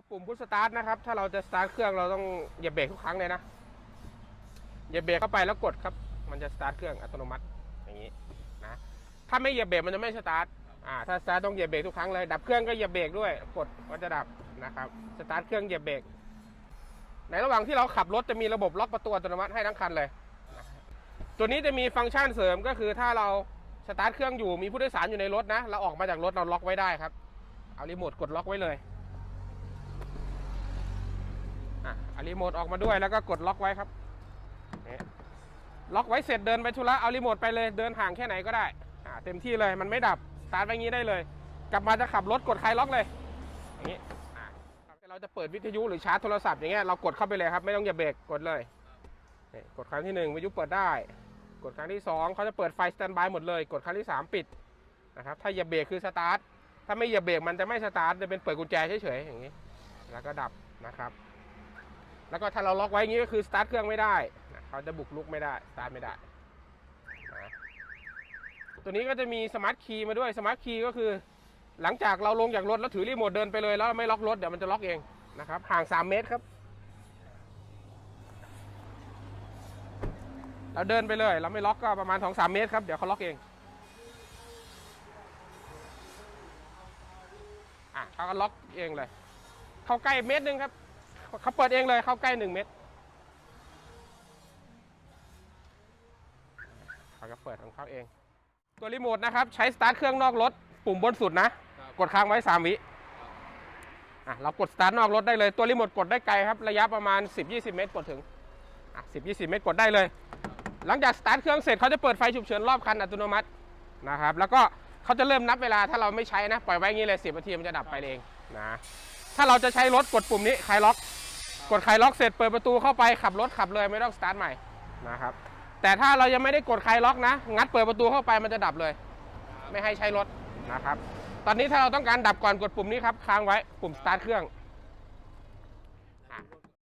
ก็ปุ่มพุชสตาร์ทนะครับ ถ้าเราจะสตาร์ทเครื่องเราต้องเหยียบเบรกทุกครั้งเลยนะ เหยียบเบรกเข้าไปแล้วกดครับ มันจะสตาร์ทเครื่องอัตโนมัติอย่างนี้นะ ถ้าไม่เหยียบเบรกมันจะไม่สตาร์ท อ่า ถ้าสตาร์ทต้องเหยียบเบรกทุกครั้งเลย ดับเครื่องก็เหยียบเบรกด้วย กดก็จะดับนะครับ สตาร์ทเครื่องเหยียบเบรก ในระหว่างที่เราขับรถจะมีระบบล็อกประตูอัตโนมัติให้ทั้งคันเลย ตัวนี้จะมีฟังก์ชันเสริมก็คือถ้าเราสตาร์ทเครื่องอยู่มีผู้โดยสารอยู่ในรถนะ เราออกมาจากรถเราล็อกไว้ได้ครับ เอารีโมทกดล็อกไว้เลยอะเอา รีโมทออกมาด้วยแล้วก็กดล็อกไว้ครับล็อกไว้เสร็จเดินไปธุระเอารีโมทไปเลยเดินห่างแค่ไหนก็ได้อะเต็มที่เลยมันไม่ดับสตาร์ทไว้งนี้ได้เลย กลับมาจะขับรถกดคลายล็อกเลยอย่างนี้อะเราจะเปิดวิทยุหรือชาร์จโทรศัพท์อย่างเงี้ยเรากดเข้าไปเลยครับไม่ต้องอย่าเบรกกดเลยกดครั้งที่หนึ่งวิทยุเปิดได้ กดครั้งที่สองเขาจะเปิดไฟสแตนบายหมดเลยกดครั้งที่สามปิดนะครับถ้าอย่าเบรกคือสตาร์ทถ้าไม่เหยียบเบรกมันจะไม่สตาร์ทจะเป็นเปิดกุญแจเฉยๆอย่างนี้ แล้วก็ดับนะครับ แล้วก็ถ้าเราล็อกไว้อย่างนี้ก็คือสตาร์ทเครื่องไม่ได้นะเขาจะบุกลุกไม่ได้สตาร์ทไม่ได้นะตัวนี้ก็จะมีสมาร์ทคีย์มาด้วยสมาร์ทคีย์ก็คือ หลังจากเราลงจากรถแล้วถือรีโมทเดินไปเลยแล้วไม่ล็อกรถเดี๋ยวมันจะล็อกเองนะครับห่าง 3 เมตรครับ เราเดินไปเลย เราไม่ล็อกก็ประมาณ 2-3 เมตรครับเดี๋ยวเขาล็อกเองอะเขาก็ล็อกเองเลย เข้าใกล้เมตรหนึ่งครับ เขาเปิดเองเลยเข้าใกล้หนึ่งเมตรเขาก็เปิดของเขาเอง ตัวรีโมทนะครับ ใช้สตาร์ทเครื่องนอกรถ ปุ่มบนสุดนะ กดค้างไว้ 3 วิอะเรากดสตาร์ทนอกรถได้เลย ตัวรีโมทกดได้ไกลครับ ระยะประมาณ 10-20 เมตรกดถึงอะ10-20 เมตรกดได้เลย หลังจากสตาร์ทเครื่องเสร็จเขาจะเปิดไฟฉุกเฉินรอบคันอัตโนมัตินะครับ แล้วก็เขาจะเริ่มนับเวลาถ้าเราไม่ใช้นะ ปล่อยไว้อย่างนี้เลย10นาทีมันจะดับไปเองนะถ้าเราจะใช้รถกดปุ่มนี้คลายล็อก กดคลายล็อกเสร็จเปิดประตูเข้าไปขับรถขับเลยไม่ต้องสตาร์ทใหม่นะครับแต่ถ้าเรายังไม่ได้กดคลายล็อกนะ งัดเปิดประตูเข้าไปมันจะดับเลย ไม่ให้ใช้รถนะครับ ตอนนี้ถ้าเราต้องการดับก่อนกดปุ่มนี้ครับค้างไว้ปุ่มสตาร์ทเครื่อง